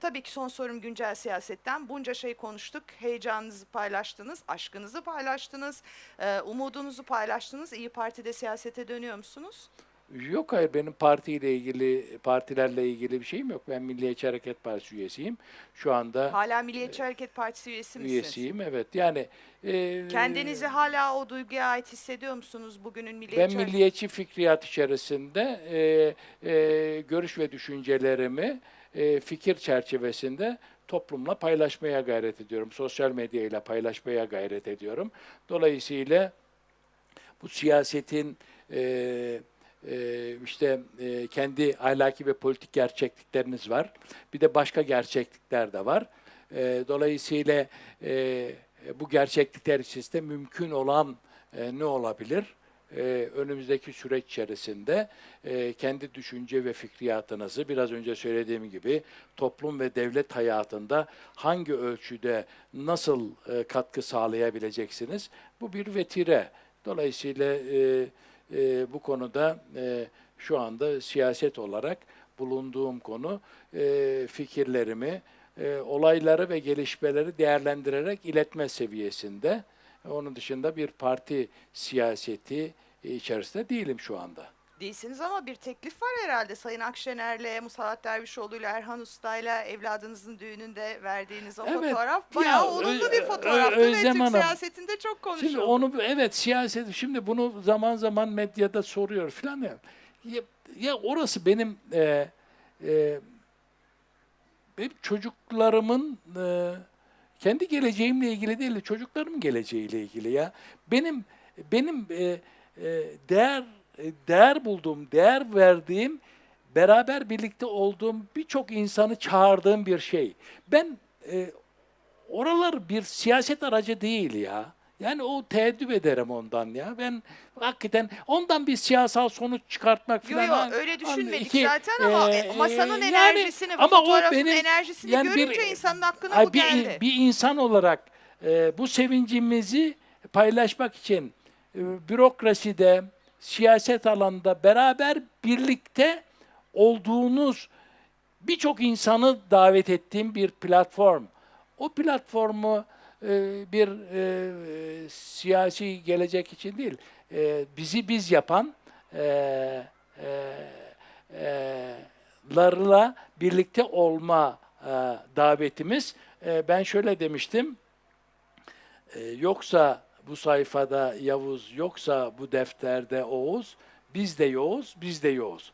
Tabii ki son sorum güncel siyasetten. Bunca şey konuştuk. Heyecanınızı paylaştınız, aşkınızı paylaştınız, e, umudunuzu paylaştınız. İyi Parti'de siyasete dönüyor musunuz? Yok hayır benim partiyle ilgili, partilerle ilgili bir şeyim yok. Ben Milliyetçi Hareket Partisi üyesiyim. Şu anda Hala Milliyetçi Hareket Partisi üyesi misiniz? üyesiyim evet. Yani e, Kendinizi hala o duyguya ait hissediyor musunuz bugünün ben Milliyetçi Hareket- milliyetçi fikriyat içerisinde e, e, görüş ve düşüncelerimi e, fikir çerçevesinde toplumla paylaşmaya gayret ediyorum. Sosyal medyayla paylaşmaya gayret ediyorum. Dolayısıyla bu siyasetin e, işte e, kendi ahlaki ve politik gerçeklikleriniz var. Bir de başka gerçeklikler de var. E, dolayısıyla e, bu gerçeklikler içerisinde mümkün olan e, ne olabilir? E, önümüzdeki süreç içerisinde kendi düşünce ve fikriyatınızı biraz önce söylediğim gibi toplum ve devlet hayatında hangi ölçüde nasıl katkı sağlayabileceksiniz? Bu bir vetire. Dolayısıyla e, e, bu konuda e, şu anda siyaset olarak bulunduğum konu e, fikirlerimi, e, olayları ve gelişmeleri değerlendirerek iletme seviyesinde. Onun dışında bir parti siyaseti içerisinde değilim şu anda. Değilsiniz ama bir teklif var herhalde. Sayın Akşener'le, Musavat Dervişoğlu'yla, Erhan Usta'yla evladınızın düğününde verdiğiniz o Evet, fotoğraf ya, bayağı olumlu Ö- bir fotoğraftı ve Özlem Türk Hanım, siyasetinde çok konuşuldu. Şimdi onu evet siyaset şimdi bunu zaman zaman medyada soruyor filan ya. Ya, ya orası benim e, e, benim çocuklarımın e, kendi geleceğimle ilgili değil, de çocuklarımın geleceğiyle ilgili ya. Benim benim e, e, değer değer bulduğum, değer verdiğim, beraber birlikte olduğum birçok insanı çağırdığım bir şey. Ben e, oralar bir siyaset aracı değil ya. Yani o teeddüp ederim ondan ya. Ben hakikaten ondan bir siyasal sonuç çıkartmak falan. yo ha- öyle düşünmedik iki, zaten ama e, e, masanın e, yani enerjisini, ama o benim- enerjisini yani bir- görünce insanın aklına Ay, bu bir, geldi. bir insan olarak e, bu sevincimizi paylaşmak için e, bürokraside, siyaset alanında beraber birlikte olduğunuz birçok insanı davet ettiğim bir platform. O platformu e, bir e, siyasi gelecek için değil, e, bizi biz yapan e, e, e, larla birlikte olma e, davetimiz. E, ben şöyle demiştim, e, yoksa bu sayfada Yavuz, yoksa bu defterde Oğuz, biz de yoğuz, biz de yoğuz.